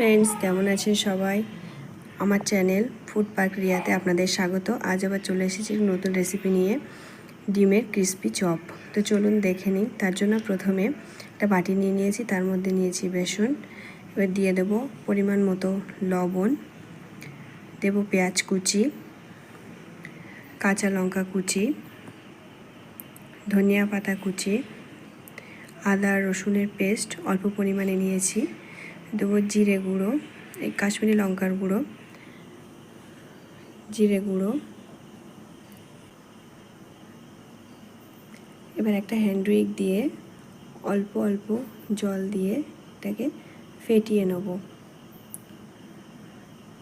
Friends কেমন আছেন সবাই? আমার চ্যানেল ফুড পার্ক রিয়াতে আপনাদের স্বাগত। আজ আবার চলে এসেছি নতুন রেসিপি নিয়ে, ডিমের ক্রিস্পি চপ তো চলুন দেখে নিই। তার জন্য প্রথমে একটা বাটি নিয়ে নিয়েছি, তার মধ্যে নিয়েছি বেসন। এবার দিয়ে দেব পরিমাণ মতো লবণ। দেব পেঁয়াজ কুচি, কাঁচা লঙ্কা কুচি, ধনিয়া পাতা কুচি, আদা রসুনের পেস্ট অল্প পরিমাণে নিয়েছি। দেবো জিরে গুঁড়ো, এই কাশ্মীরি লঙ্কার গুঁড়ো, জিরে গুঁড়ো। এবার একটা হ্যান্ড উইক দিয়ে অল্প অল্প জল দিয়ে এটাকে ফেটিয়ে নেব।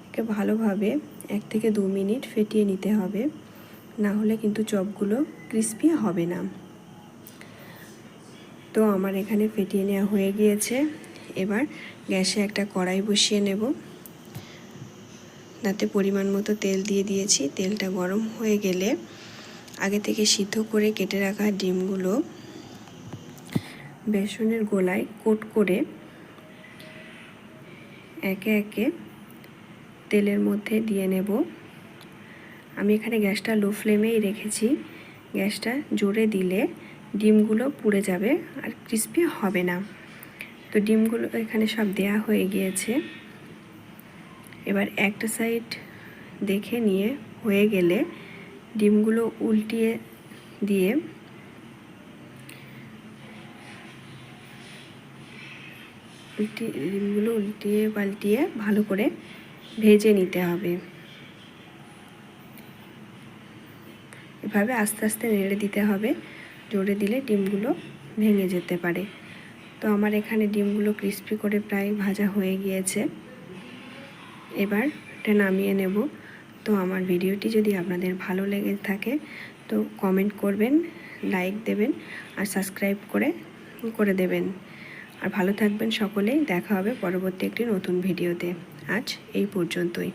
একে ভালোভাবে এক থেকে দু মিনিট ফেটিয়ে নিতে হবে, না হলে কিন্তু চপগুলো ক্রিস্পি হবে না। তো আমার এখানে ফেটিয়ে নেওয়া হয়ে গিয়েছে। এবার গ্যাসে একটা কড়াই বসিয়ে নেব। তাতে পরিমাণ মতো তেল দিয়ে দিয়েছি। তেলটা গরম হয়ে গেলে আগে থেকে সিদ্ধ করে কেটে রাখা ডিমগুলো বেসনের গোলায় কোট করে একে একে তেলের মধ্যে দিয়ে নেব। আমি এখানে গ্যাসটা লো ফ্লেমেই রেখেছি। গ্যাসটা জোরে দিলে ডিমগুলো পুড়ে যাবে আর ক্রিস্পি হবে না। তো ডিমগুলো এখানে সব দেয়া হয়ে গিয়েছে। এবার একটা সাইড দেখে নিয়ে হয়ে গেলে ডিমগুলো উল্টিয়ে দিয়ে উল্টি, ডিমগুলো উল্টিয়ে পাল্টিয়ে ভালো করে ভেজে নিতে হবে। এভাবে আস্তে আস্তে নেড়ে দিতে হবে। জোরে দিলে ডিমগুলো ভেঙে যেতে পারে। তো আমার এখানে ডিমগুলো ক্রিস্পি করে প্রায় ভাজা হয়ে গিয়েছে। এবার এটা নামিয়ে নেব। তো আমার ভিডিওটি যদি আপনাদের ভালো লেগে থাকে, তো কমেন্ট করবেন লাইক দেবেন, আর সাবস্ক্রাইব করে করে দেবেন। আর ভালো থাকবেন সকলেই। দেখা হবে পরবর্তী একটি নতুন ভিডিওতে। আজ এই পর্যন্তই।